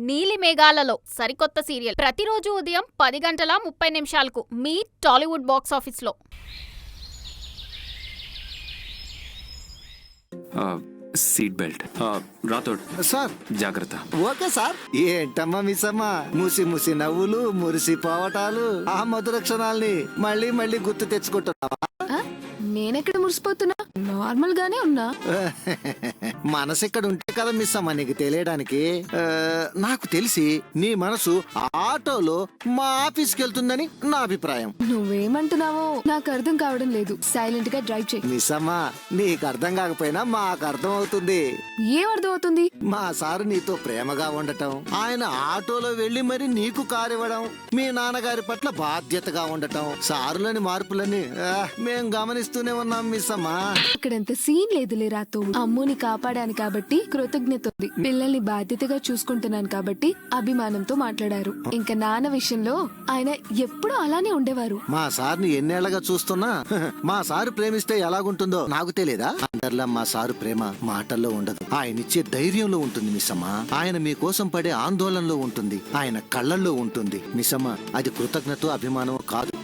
నీలి మేఘాలలో సరికొత్త సీరియల్. ప్రతిరోజు ఉదయం పది గంటల ముప్పై నిమిషాలకు మీ టాలీవుడ్ బాక్స్ ఆఫీస్లో. ఆ, సీట్ బెల్ట్. ఆ, రాథోడ్ సార్. జాగ్రత్త. Okay sir. ఏంటమ్మా మిస్ అమ్మా ముసి ముసి నవ్వులు మురిసి పోవటాలు. ఆ మధుర క్షణాల్ని మళ్ళీ మళ్ళీ గుర్తు తెచ్చుకుంటున్నావా? నేనెక్కడ మురిసిపోతున్నా? నార్మల్ గానే ఉన్నా. మనసు ఇక్కడ ఉంటే కదా మిస్ అమ్మా నీకు తెలియడానికి. నాకు తెలిసి నీ మనసు ఆటోలో మా ఆఫీస్కి వెళ్తుందని నా అభిప్రాయం. నువ్వేమంటున్నావో నాకు అర్థం కావడం లేదు. సైలెంట్గా డ్రైవ్ చేయి. మిస్ అమ్మా నీకు అర్థం కాకపోయినా మాకు అర్థం అవుతుంది ఏం అర్థం అవుతుంది మా సారు నీతో ప్రేమగా ఉండటం ఆయన ఆటోలో వెళ్ళి మరి నీకు కారు ఇవ్వడం మీ నాన్నగారి పట్ల బాధ్యతగా ఉండటం సారులోని మార్పులని మేం గమనిస్తూనే ఉన్నాం మిస్ అమ్మా ఇక్కడంత సీన్ లేదులే రాతో. అమ్ముని కాపాడాను కాబట్టి కృతజ్ఞత ఉంది పిల్లల్ని బాధ్యతగా చూసుకుంటున్నాను కాబట్టి అభిమానంతో మాట్లాడారు. ఇంకా నాన్న విషయంలో ఆయన ఎప్పుడూ అలానే ఉండేవారు. మా సార్ని ఎన్నేళ్ళగా చూస్తున్నా మా సారు ప్రేమిస్తే ఎలాగుంటుందో నాకు తెలియదా అందరిలా మా సారు ప్రేమ మాటల్లో ఉండదు. ఆయన ఇచ్చే ధైర్యంలో ఉంటుంది మిస్సమ్మ. ఆయన మీకోసం పడే ఆందోళనలో ఉంటుంది. ఆయన కళ్ళల్లో ఉంటుంది. మిస్సమ్మ అది కృతజ్ఞత అభిమానం కాదు.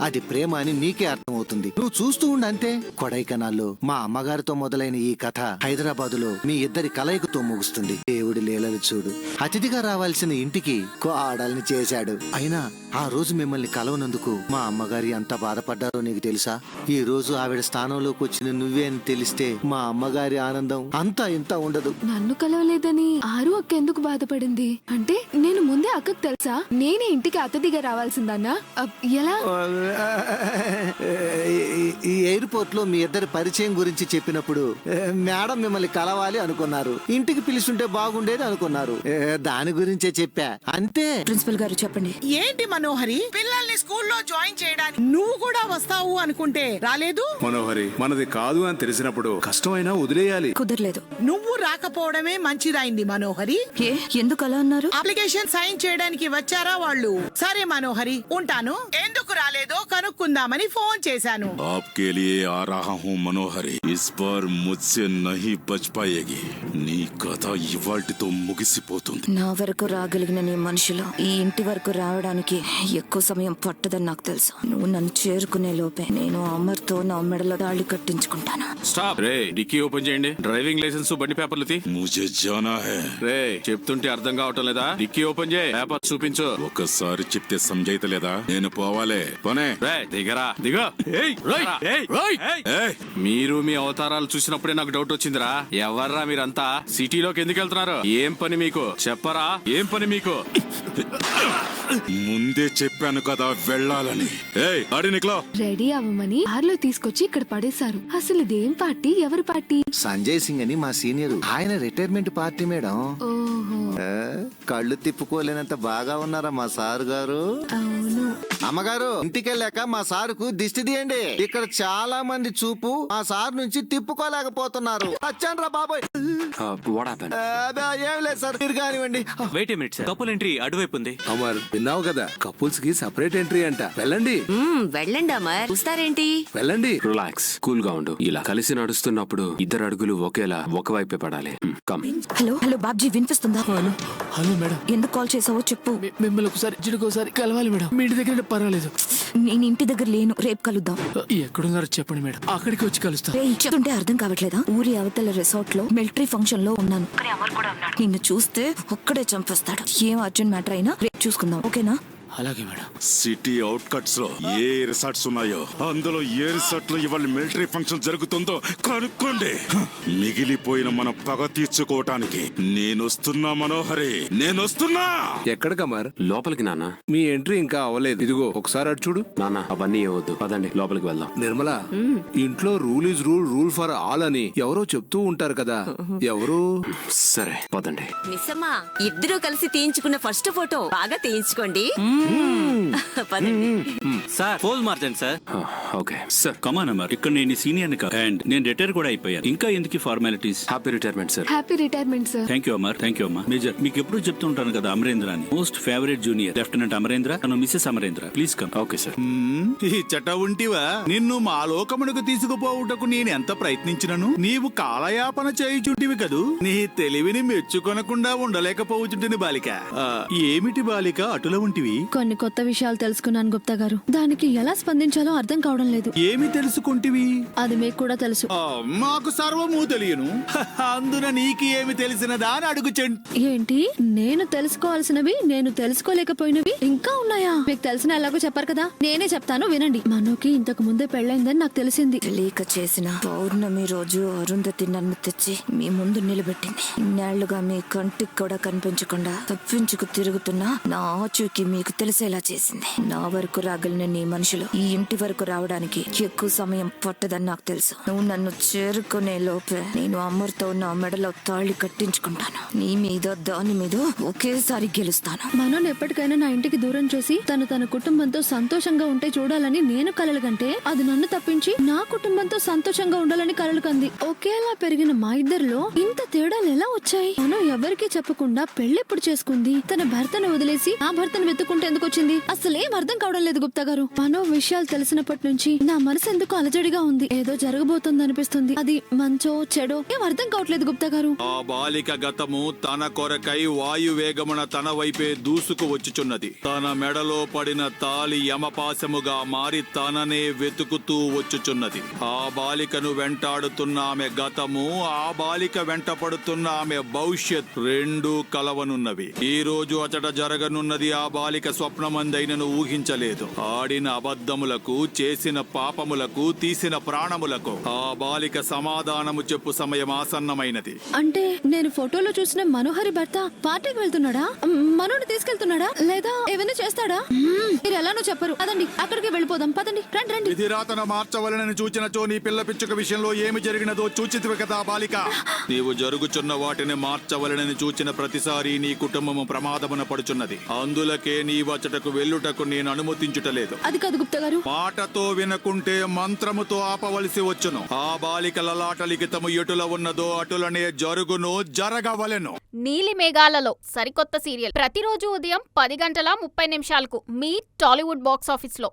అది ప్రేమ అని నీకే అర్థమవుతుంది. నువ్వు చూస్తూ ఉండు అంతే. కొడైకెనాల్లో మా అమ్మగారితో మొదలైన ఈ కథ హైదరాబాదులో మీ ఇద్దరి కలయికతో ముగుస్తుంది. దేవుడి లీలలు చూడు. అతిథిగా రావాల్సిన ఇంటికి కోడల్ని చేశాడు. అయినా ఆ రోజు మిమ్మల్ని కలవనందుకు మా అమ్మగారి ఎంత బాధపడ్డారో నీకు తెలుసా? ఈ రోజు ఆవిడ స్థానంలోకి వచ్చిన నువ్వే అని తెలిస్తే మా అమ్మగారి ఆనందం అంతా ఇంత ఉండదు. నన్ను కలవలేదని ఆరు అక్క ఎందుకు బాధపడింది? అంటే నేను ముందే అక్కకు తెలుసా? నేనే ఇంటికి అతిథిగా రావాల్సిందన్నా? అబ్, ఎలా? ఈ- ఈ ఎయిర్పోర్ట్ లో మీ ఇద్దరి పరిచయం గురించి చెప్పినప్పుడు ఏ, మేడం మిమ్మల్ని కలవాలి అనుకున్నారు ఇంటికి పిలుస్తుంటే బాగుండేది అనుకున్నారు ఏ, దాని గురించే చెప్పా అంతే ప్రిన్సిపల్ గారు చెప్పండి ఏంటి మనోహరి పిల్లల్ని స్కూల్లో జాయిన్ చేయడానికి నువ్వు కూడా వస్తావు అనుకుంటే రాలేదు మనోహరి మనది కాదు అని తెలిసినప్పుడు కష్టమైనా వదిలేయాలి కుదరలేదు నువ్వు రాకపోవడమే మంచిదైంది మనోహరి ఏ ఎందుకు అలా అన్నారు అప్లికేషన్ సైన్ చేయడానికి వచ్చారా వాళ్ళు సరే మనోహరి ఉంటాను ఎందుకు రాలేదో కనుక్కుందామని ఫోన్ చేశాను आपके लिए लिए आ रहा हूँ మనోహరి ఇస్ బార్ ముజ్సే నహి బచ్ పాయేగి నీ కథ ఇవాటితో ముగిసిపోతుంది నా వరకు రాగలిగిన నీ మనుషులు ఈ ఇంటి వరకు రావడానికి ఎక్కువ సమయం పట్టదని నాకు తెలుసు. నువ్వు నన్ను చేరుకునే లోపే నేను అమర్తో నా మెడలో దాడి కట్టించుకుంటాను. స్టాప్! రే డిక్కీ ఓపెన్ చేయండి. డ్రైవింగ్ లైసెన్స్ బండి పేపర్లు తీ. ముజే జానా హే. రే చెప్తుంటే అర్థం కావటం లేదా? డిక్కీ ఓపెన్ చేయి పేపర్ చూపించు. ఒకసారి చెప్తే సంజయిత లేదా? నేను పోవాలే. పోనే. రే దిగరా దిగ. ఏయ్ రేయ్ ఏయ్ ఏయ్, మీరు మీ అవతారాలు చూసినప్పుడే నాకు డౌట్ వచ్చిందిరా. ఎవర్రా మీరంతా? సిటీలోకి ఎందుకు వెళ్తున్నారు? ఏం పని మీకు? చెప్పరా? ఏం పని మీకు? ముందే చెప్పాను కదా వెళ్ళాలని. ఏయ్ అడి నిక్లో రెడీ అవ్వమని కార్లో తీసుకొచ్చి ఇక్కడ పడేశారు. అసలు ఇదేం పార్టీ? ఎవరి పార్టీ? సంజయ్ సింగ్ అని మా సీనియర్. ఆయన రిటైర్మెంట్ పార్టీ మేడం. ఓహో. ఏ, కళ్ళు తిప్పుకోలేనంత బాగా ఉన్నారా మా సారు గారు? అవును. అమ్మగారు ఇంటికెళ్ళాక మా సారుకు దిష్టి తీయండి. ఇక్కడ చాలా మంది చూపు మా సార్ నుంచి తిప్పుకోలేకపోతున్నారు. వచ్చాను రా బాబోయ్ వాట్ హ్యాపెన్ ఆ, అదే, ఏం లేదు సార్ మీరు కానివ్వండి. Wait minute sir couple entry అటువైపు ఉంది. అమర్ విన్నావు కదా? కపుల్స్కి సపరేట్ ఎంట్రీ అంట. వెళ్ళండి. వెళ్ళండి అమర్. చూస్తారేంటి? వెళ్ళండి. రిలాక్స్ కూల్గా ఉండు. ఇలా కలిసి నడుస్తున్నప్పుడు ఇద్దరు అడుగులు ఒకేలా ఒకవైపే పడాలి. కమ్ హలో హలో బాబ్జీ వినిపిస్తుందా? హలో. మేడం. ఎందుకు కాల్ చేసావో చెప్పు. మిమ్మల్ని ఒకసారి ఒకసారి కలవాలి మేడం. మీ ఇంటి దగ్గర పర్వాలేదు. నేను ఇంటి దగ్గర లేను రేపు కలుద్దాం. ఎక్కడున్నారో చెప్పండి మేడం. అక్కడికి వచ్చి కలుస్తా. చెప్తుంటే అర్థం కావట్లేదా? ఊరి అవతల రిసార్ట్లో మిలిటరీ ఫంక్షన్లో ఉన్నాను. నిన్ను చూస్తే ఒక్కడే చంపేస్తాడు. ఏం అర్జెంట్ మ్యాటర్ అయినా? రేపు చూసుకుందాం. ఓకేనా? అలాగే మేడం. సిటీ అవుట్ కట్స్లో ఏ రిసార్ట్స్ ఉన్నాయో అందులో ఏ రిసార్ట్లో ఇవాళ మిలిటరీ ఫంక్షన్ జరుగుతుందో కనుక్కోండి. మిగిలిపోయిన మన పగ తీర్చుకోవటానికి నేనొస్తున్నా మనోహరి నేనొస్తున్నా! ఎక్కడ కమర్ లోపలికి నాన్న. మీ ఎంట్రీ ఇంకా అవ్వలేదు. ఇదిగో ఒకసారి అటు చూడు. నాన్న అవన్నీ ఏవద్దు పదండి లోపలికి వెళ్దాం. నిర్మల ఇంట్లో rule is rule rule for all అని ఎవరో చెప్తూ ఉంటారు కదా. ఎవరు? సరే పదండి. మిస్సమ్మా ఇద్దరూ కలిసి తీయించుకున్న ఫస్ట్ ఫోటో బాగా తీయించుకోండి. సార్ పోజ్ మార్చండి sir okay sir come on Amar ఇక్కడ నేను సీనియర్ అండ్ నేను రిటైర్ కూడా అయిపోయాను. ఇంకా ఎందుకు formalities happy retirement sir happy retirement sir thank you Amar thank you అమ్మా మేజర్ మీకు ఎప్పుడు చెప్తుంటాను కదా అమరేంద్ర అని most favourite junior lieutenant Amarendra తను Mrs Amarendra. Please come okay sir ఈ చట ఉంటివా? నిన్ను మా లోకమునకు తీసుకుపోవుటకు నేను ఎంత ప్రయత్నించినను? నీవు కాలయాపన చేయుచుంటివి కదూ? నీ తెలివిని మెచ్చుకొనకుండా ఉండలేకపోవుచుంటిని బాలిక. ఆ, ఏమిటి బాలిక? అటుల ఉంటివి? కొన్ని కొత్త విషయాలు తెలుసుకున్నాను గుప్తా గారు. దానికి ఎలా స్పందించాలో అర్థం కావడం లేదు. ఏమి తెలుసుకుంటివి? అది మీకు కూడా తెలుసు. ఆ, మాకు సర్వము తెలియను. హ, అందున నీకు ఏమి తెలిసినదా అని అడుగుచెండి ఏంటి? నేను తెలుసుకోవాల్సినవి నేను తెలుసుకోలేకపోయినవి ఇంకా ఉన్నాయా? మీకు తెలిసిన ఎలాగో చెప్పారు కదా? నేనే చెప్తాను వినండి. మనోకి ఇంతకు ముందే పెళ్ళైందని నాకు తెలిసింది. తెలియక చేసిన పౌర్ణమి రోజు అరుంధతి నన్ను తెచ్చి మీ ముందు నిలబెట్టింది. ఇన్నేళ్ళుగా మీ కంటికి కూడా కనిపించకుండా తప్పించుకు తిరుగుతున్నా నా ఆచూకి మీకు తెలిసేలా చేసింది. నా వరకు రాగలిన నీ మనుషులు ఈ ఇంటి వరకు రావడానికి ఎక్కువ సమయం పట్టదని నాకు తెలుసు. నువ్వు నన్ను చేరుకునే లోపే నేను అమ్మర్తో నా మెడలో తాళి కట్టించుకుంటాను. నీ మీద దాని మీద ఒకేసారి గెలుస్తాను. మనోని ఎప్పటికైనా నా ఇంటికి దూరం చేసి తను తన కుటుంబంతో సంతోషంగా ఉంటే చూడాలని నేను కలలు కంటే అది నన్ను తప్పించి నా కుటుంబంతో సంతోషంగా ఉండాలని కలలు కంది ఒకేలా పెరిగిన మా ఇద్దరిలో ఇంత తేడాలు ఎలా వచ్చాయి? మనం ఎవరికీ చెప్పకుండా పెళ్ళెప్పుడు చేసుకుంది? తన భర్తను వదిలేసి ఆ భర్తను వెతుకుంటే ఎందుకు వచ్చింది? అసలేం అర్థం కావడం లేదు గుప్తా గారు. మనో విషయాలు తెలిసినప్పటి నుంచి నా మనసు ఎందుకు అలజడిగా ఉంది? ఏదో జరగబోతుంది అనిపిస్తుంది అది మంచో చెడో ఏం అర్థం కావట్లేదు గుప్తా గారు. ఆ బాలిక గతము తన కొరకై వాయువేగమున తన వైపే దూసుకు వచ్చుచున్నది. తన మెడలో పడిన తాలి యమపాశముగా మారి తననే వెతుకుతూ వచ్చుచున్నది. ఆ బాలికను వెంటాడుతున్న ఆమె గతము ఆ బాలిక వెంట పడుతున్న ఆమె భవిష్యత్ రెండు కలవనున్నవి. ఈ రోజు అతడ జరగనున్నది ఆ బాలిక స్వప్నమందైనను ఊహించలేదు. ఆడిన అబద్ధములకు చేసిన పాపములకు తీసిన ప్రాణములకు ఆ బాలిక సమాధానము చెప్పు సమయం ఆసన్నమైనది. అంటే నేను ఫోటోలో చూసిన మనోహరి భర్త పార్టీకి వెళ్తున్నాడా? మనోని తీసుకెళ్తున్నాడా? లేదా ఏమైనా చేస్తాడా? మీరు ఎలానో చెప్పరు. పదండి అక్కడికి వెళ్ళిపోదాం. పదండి రండి రండి. ఇది రాతన మార్చవలనని చూచినచో నీ పిల్ల పిచ్చుక విషయంలో ఏమి జరిగినదో చూచితివి కదా బాలిక. నీవు జరుగుచున్న వాటిని మార్చవలనని చూచిన ప్రతిసారి నీ కుటుంబము ప్రమాదమున పడుచున్నది. అందులకే నీ వచ్చటకు వెళ్ళుటకు నేను అనుమతించుటలేదు. అది కాదు గుప్తా గారు. మాటతో వినకుంటే మంత్రముతో ఆపవలసి వచ్చును. ఆ బాలికల లాటలికితము ఎటుల ఉన్నదో అటులనే జరుగును జరగవలెను. నీలి మేఘాలలో సరికొత్త సీరియల్. ప్రతిరోజు ఉదయం పది గంటల ముప్పై నిమిషాలకు మీ టాలీవుడ్ బాక్స్ ఆఫీస్లో.